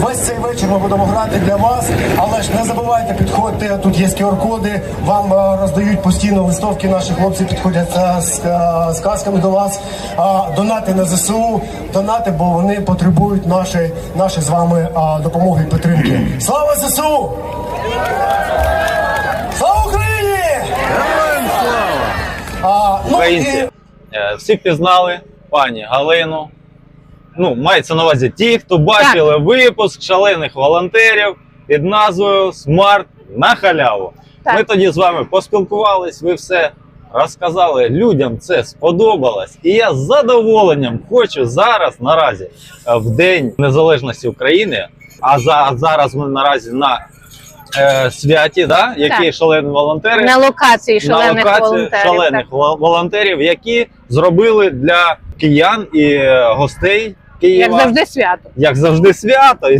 весь цей вечір ми будемо грати для вас. Але ж не забувайте, підходьте. Тут є QR-коди. Вам е, роздають постійно листовки. Наші хлопці підходять е, з, е, з казками до вас. Донати на ЗСУ, донати, бо вони потребують нашої, нашої з вами допомоги і підтримки. Слава ЗСУ! Слава Україні! А, ну, і- е, всі пізнали пані Галину. Ну, мається на увазі ті, хто бачили випуск шалених волонтерів під назвою Смарт на халяву. Так. Ми тоді з вами поспілкувались, ви все розказали. Людям це сподобалось. І я з задоволенням хочу зараз, наразі, е, в День Незалежності України, а за, зараз ми наразі на е, святі, да, які Так. шалені волонтери На локації на шалених локації волонтерів. шалених так. волонтерів, які зробили для киян і е, гостей Києва Як завжди свято. як завжди свято. І